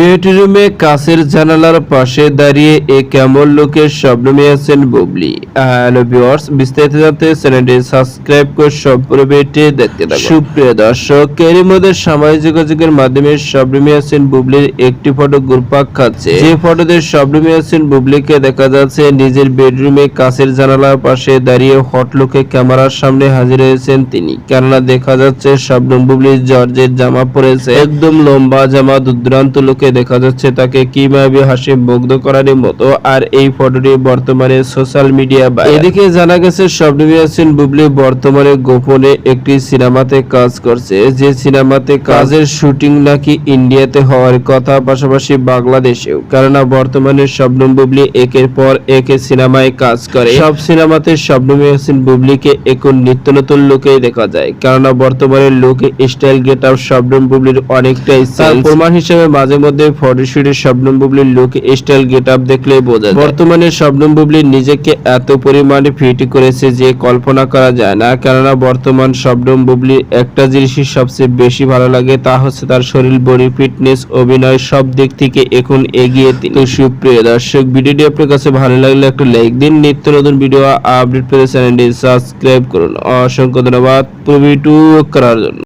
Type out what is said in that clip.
বেডরুমে কাছের জানালার পাশে দাঁড়িয়ে এ কেমন লোকের স্বপ্নে আছেন বুবলি। হ্যালো ভিউয়ার্স, বিস্তারিত জানতে চ্যানেলটি সাবস্ক্রাইব করে সম্পূর্ণ ভিডিওটি দেখতে থাকুন। সুপ্রিয় দর্শক এরই মধ্যে সামাজিক যোগাযোগের মাধ্যমে স্বপ্নে আছেন বুবলির একটি ফটো ঘুরপাক খাচ্ছে। যে ফটোতে স্বপ্নে আছেন বুবলিকে দেখা যাচ্ছে, নিজের বেডরুমে কাছের জানালার পাশে দাঁড়িয়ে হট লুকে ক্যামেরার সামনে হাজির হয়েছেন তিনি। কেননা দেখা যাচ্ছে শবনম বুবলি জর্জের জামা পরেছে। একদম লম্বা জামা, দুর্দান্ত লোকে দেখা যাচ্ছে তাকে কীভাবে হাসি মুগ্ধ করার মতো আর এই ফটোটি বর্তমানে সোশ্যাল মিডিয়া বা এদিকে জানা গেছে ইয়াসিন বুবলি বর্তমানে গোপনে একটি সিনেমাতে কাজ করছে। যে সিনেমাতে কাজের শুটিং নাকি ইন্ডিয়াতে হওয়ার কথা পাশাপাশি বাংলাদেশেও। কেননা বর্তমানে শবনম বুবলি একের পর একে সিনেমায় কাজ করে। সব সিনেমাতে শবনম ইয়াসিন বুবলিকে এখন নিত্য নতুন লোকেই দেখা যায়। কেননা বর্তমানে লোকে স্টাইল গেট আপ শবনম বুবলির অনেকটাই প্রমাণ হিসেবে মাঝে মধ্যে ফটোশুটে শবনম বুবলির লোক স্টাইল গেট আপ দেখলে বোঝা যায়। বর্তমানে শবনম বুবলি নিজেকে এত পরিমাণে ফিট করেছে যে কল্পনা করা যায় না, কেননা বর্তমান শবনম বুবলির একটা জিনিসই সবচেয়ে বেশি ভালো লাগে, তা হচ্ছে তার শরীর বডি ফিটনেস অভিনয়, সব দিক থেকে এখন এগিয়ে তো সুপ্রিয় দর্শক, ভিডিওটি আপনার কাছে ভালো লাগলে একটা লাইক দিন। নিত্য নতুন ভিডিও আপডেট পেতে চ্যানেলটি সাবস্ক্রাইব করুন। অসংখ্য ধন্যবাদ। পুরো ভিডিও করার জন্য।